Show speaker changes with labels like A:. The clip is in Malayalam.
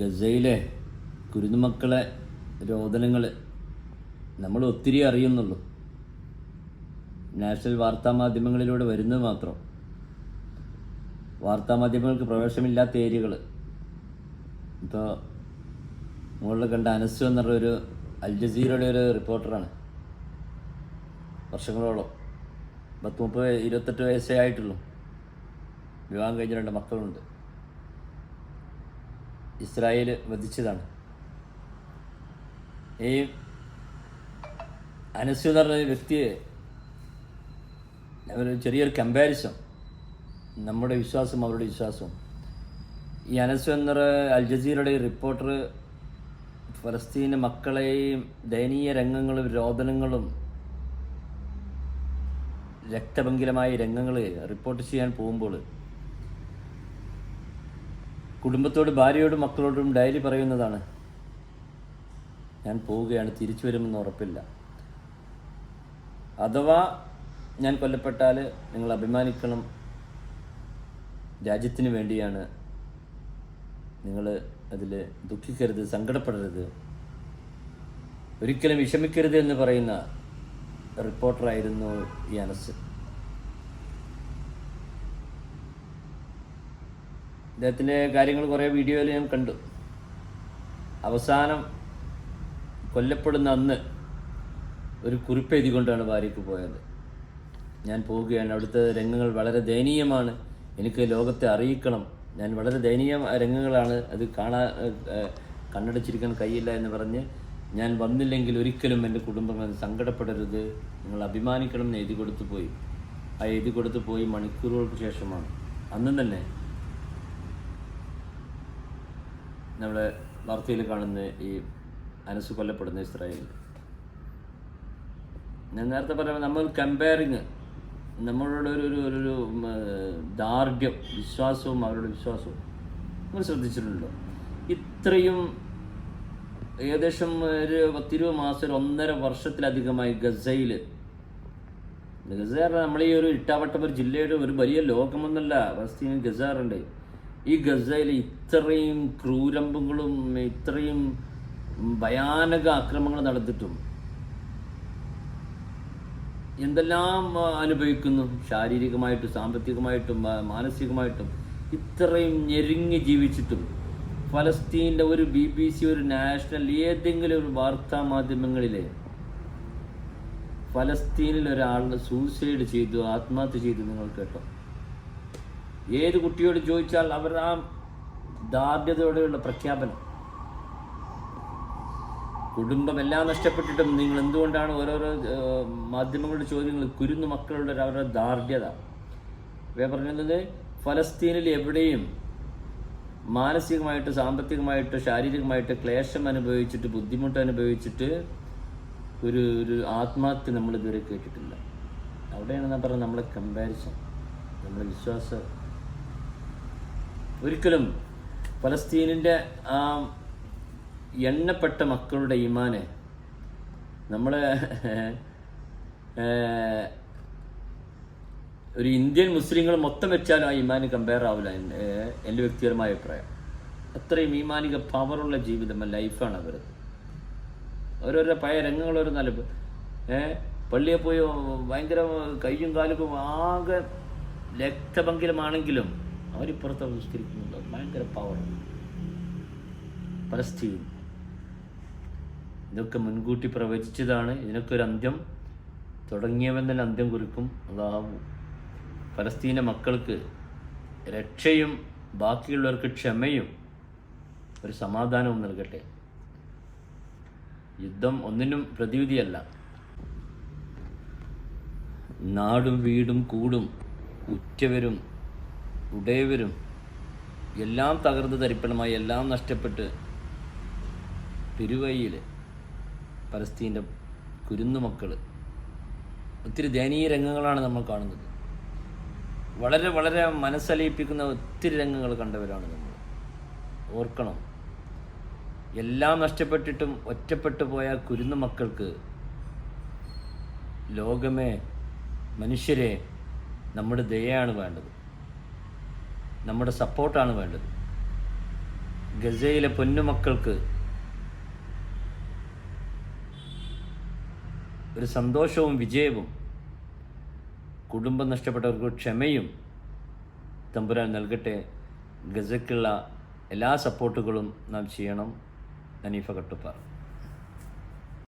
A: ഗസയിലെ കുരുന്നുമക്കളെ രോദനങ്ങൾ നമ്മൾ ഒത്തിരി അറിയുന്നുള്ളൂ. നാഷണൽ വാർത്താ മാധ്യമങ്ങളിലൂടെ വരുന്നത് മാത്രം. വാർത്താ മാധ്യമങ്ങൾക്ക് പ്രവേശനമില്ലാത്ത ഏരിയകൾ ഇപ്പോൾ മുകളിൽ കണ്ട അനസ് എന്ന് പറഞ്ഞ ഒരു അൽ ജസീറയുടെ ഒരു റിപ്പോർട്ടറാണ്. വർഷങ്ങളോളം. പത്ത് മുപ്പത് ഇരുപത്തെട്ട് വയസ്സേ ആയിട്ടുള്ളൂ. വിവാഹം കഴിഞ്ഞ രണ്ട് മക്കളുണ്ട്. ഇസ്രായേൽ വധിച്ചതാണ്. ഈ അനസ് എന്ന് പറഞ്ഞ വ്യക്തിയെ ഒരു ചെറിയൊരു കമ്പാരിസൺ നമ്മുടെ വിശ്വാസം അവരുടെ വിശ്വാസവും. ഈ അനസ് എന്ന അൽ ജസീറയുടെ റിപ്പോർട്ടർ ഫലസ്തീന് മക്കളെയും ദയനീയ രംഗങ്ങളും രോദനങ്ങളും രക്തഭംഗിലമായ രംഗങ്ങൾ റിപ്പോർട്ട് ചെയ്യാൻ പോകുമ്പോൾ കുടുംബത്തോട് ഭാര്യയോടും മക്കളോടും ഡയറി പറയുന്നതാണ്. ഞാൻ പോവുകയാണ് തിരിച്ചു വരുമെന്ന് ഉറപ്പില്ല. അഥവാ ഞാൻ കൊല്ലപ്പെട്ടാൽ നിങ്ങൾ അഭിമാനിക്കണം. രാജ്യത്തിന് വേണ്ടിയാണ് നിങ്ങൾ അതിൽ ദുഃഖിക്കരുത് സങ്കടപ്പെടരുത്. ഒരിക്കലും വിഷമിക്കരുത് എന്ന് പറയുന്ന റിപ്പോർട്ടറായിരുന്നു ഈ അനസ്. അദ്ദേഹത്തിന്റെ കാര്യങ്ങൾ കുറേ വീഡിയോയിൽ ഞാൻ കണ്ടു. അവസാനം കൊല്ലപ്പെടുന്ന അന്ന് ഒരു കുറിപ്പ് എഴുതിക്കൊണ്ടാണ് ഭാര്യയ്ക്ക് പോയത്. ഞാൻ പോവുകയാണ്. അവിടുത്തെ രംഗങ്ങൾ വളരെ ദയനീയമാണ്. എനിക്ക് ലോകത്തെ അറിയിക്കണം. ഞാൻ വളരെ ദയനീയ രംഗങ്ങളാണ് അത് ഏഹ്, കണ്ണടച്ചിരിക്കാൻ കഴിയില്ല എന്ന് പറഞ്ഞ് ഞാൻ വന്നില്ലെങ്കിൽ ഒരിക്കലും എന്റെ കുടുംബം അത് സങ്കടപ്പെടരുത്. നിങ്ങൾ അഭിമാനിക്കണം എന്ന് എഴുതി കൊടുത്തു പോയി. ആ എഴുതി കൊടുത്തു പോയി മണിക്കൂറുകൾക്ക് ശേഷമാണ്. അന്നും തന്നെ നമ്മുടെ വാർത്തയിൽ കാണുന്ന ഈ അനസ് കൊല്ലപ്പെടുന്ന ഇസ്രായേൽ. ഞാൻ നേരത്തെ പറഞ്ഞ നമ്മൾ കമ്പയറിങ് നമ്മളുടെ ഒരു ഒരു ഒരു ദാർഢ്യം വിശ്വാസവും അവരുടെ വിശ്വാസവും നമ്മൾ ശ്രദ്ധിച്ചിട്ടുണ്ടോ ഇത്രയും ഏകദേശം ഒരു പത്തിരുപത് മാസം ഒരു ഒന്നര വർഷത്തിലധികമായി ഗസയിൽ. ഗസ നമ്മൾ ഈ ഒരു ഇട്ടാവട്ടം ഒരു ജില്ലയുടെ ഒരു വലിയ ലോകമൊന്നല്ല ഫലസ്തീനിൽ ഗസാറുണ്ട് ഈ ഗസയിൽ ഇത്രയും ക്രൂരമ്പങ്ങളും ഇത്രയും ഭയാനക ആക്രമങ്ങൾ നടന്നിട്ടും എന്തെല്ലാം അനുഭവിക്കുന്നു? ശാരീരികമായിട്ടും സാമ്പത്തികമായിട്ടും മാനസികമായിട്ടും ഇത്രയും ഞെരുങ്ങി ജീവിച്ചിട്ടും ഫലസ്തീന്റെ ഒരു ബി ബി സി ഒരു നാഷണൽ ഏതെങ്കിലും ഒരു വാർത്താ മാധ്യമങ്ങളിലെ ഫലസ്തീനിൽ ഒരാൾ സൂസൈഡ് ചെയ്തു ആത്മഹത്യ ചെയ്തു നിങ്ങൾ കേട്ടോ. ഏത് കുട്ടിയോട് ചോദിച്ചാൽ അവർ ആ ദാർഢ്യതയോടെയുള്ള പ്രഖ്യാപനം. കുടുംബമെല്ലാം നഷ്ടപ്പെട്ടിട്ടും നിങ്ങൾ എന്തുകൊണ്ടാണ് ഓരോരോ മാധ്യമങ്ങളുടെ ചോദ്യങ്ങൾ കുരുന്നു മക്കളുടെ അവരുടെ ദാർഢ്യത? ഇവ പറഞ്ഞത് ഫലസ്തീനിൽ എവിടെയും മാനസികമായിട്ട് സാമ്പത്തികമായിട്ട് ശാരീരികമായിട്ട് ക്ലേശം അനുഭവിച്ചിട്ട് ബുദ്ധിമുട്ട് അനുഭവിച്ചിട്ട് ഒരു ഒരു ആത്മഹത്യ നമ്മൾ ഇതുവരെ കേട്ടിട്ടില്ല. അവിടെയാണ് ഞാൻ പറഞ്ഞത് നമ്മളെ കമ്പാരിസൺ നമ്മളെ വിശ്വാസം ഒരിക്കലും ഫലസ്തീനിന്റെ ആ എണ്ണപ്പെട്ട മക്കളുടെ ഇമാന് നമ്മൾ ഒരു ഇന്ത്യൻ മുസ്ലിങ്ങൾ മൊത്തം വെച്ചാലും ആ ഇമാന് കമ്പയർ ആവില്ല എന്റെ വ്യക്തിപരമായ അഭിപ്രായം. അത്രയും ഈമാനിക പവറുള്ള ജീവിതം ലൈഫാണ് അവരത്. ഓരോരോ പഴയ രംഗങ്ങൾ ഒരു നല്ല പള്ളിയെ പോയി ഭയങ്കര കയ്യും കാലും ആകെ രക്തഭംഗിലമാണെങ്കിലും അവരിപ്പുറത്ത് സംസ്കരിക്കുന്നുണ്ട് ഭയങ്കര പവർ പലസ്തീൻ. ഇതൊക്കെ മുൻകൂട്ടി പ്രവചിച്ചതാണ്. ഇതിനൊക്കെ ഒരു അന്ത്യം. തുടങ്ങിയവൻ തന്നെ അന്ത്യം കുറിക്കും. അതാവും പലസ്തീന്റെ മക്കൾക്ക് രക്ഷയും ബാക്കിയുള്ളവർക്ക് ക്ഷമയും ഒരു സമാധാനവും നൽകട്ടെ. യുദ്ധം ഒന്നിനും പ്രതിവിധിയല്ല. നാടും വീടും കൂടും ഉറ്റവരും ഉടയവരും എല്ലാം തകർന്ന് തരിപ്പണമായി എല്ലാം നഷ്ടപ്പെട്ട് പെരുവഴിയിൽ പലസ്തീന്റെ കുരുന്നുമക്കൾ ഒത്തിരി ദയനീയ രംഗങ്ങളാണ് നമ്മൾ കാണുന്നത്. വളരെ വളരെ മനസ്സലിയിപ്പിക്കുന്ന ഒത്തിരി രംഗങ്ങൾ കണ്ടവരാണ് നമ്മൾ. ഓർക്കണം എല്ലാം നഷ്ടപ്പെട്ടിട്ടും ഒറ്റപ്പെട്ടു പോയ കുരുന്നു മക്കൾക്ക് ലോകമേ മനുഷ്യരെ നമ്മുടെ ദയയാണ് വേണ്ടത്. നമ്മുടെ സപ്പോർട്ടാണ് വേണ്ടത്. ഗസയിലെ പൊന്നുമക്കൾക്ക് ഒരു സന്തോഷവും വിജയവും കുടുംബം നഷ്ടപ്പെട്ടവർക്ക് ക്ഷമയും തമ്പുരാൻ നൽകട്ടെ. ഗസയ്ക്കുള്ള എല്ലാ സപ്പോർട്ടുകളും നാം ചെയ്യണം. നനീഫ കട്ടുപ്പാർ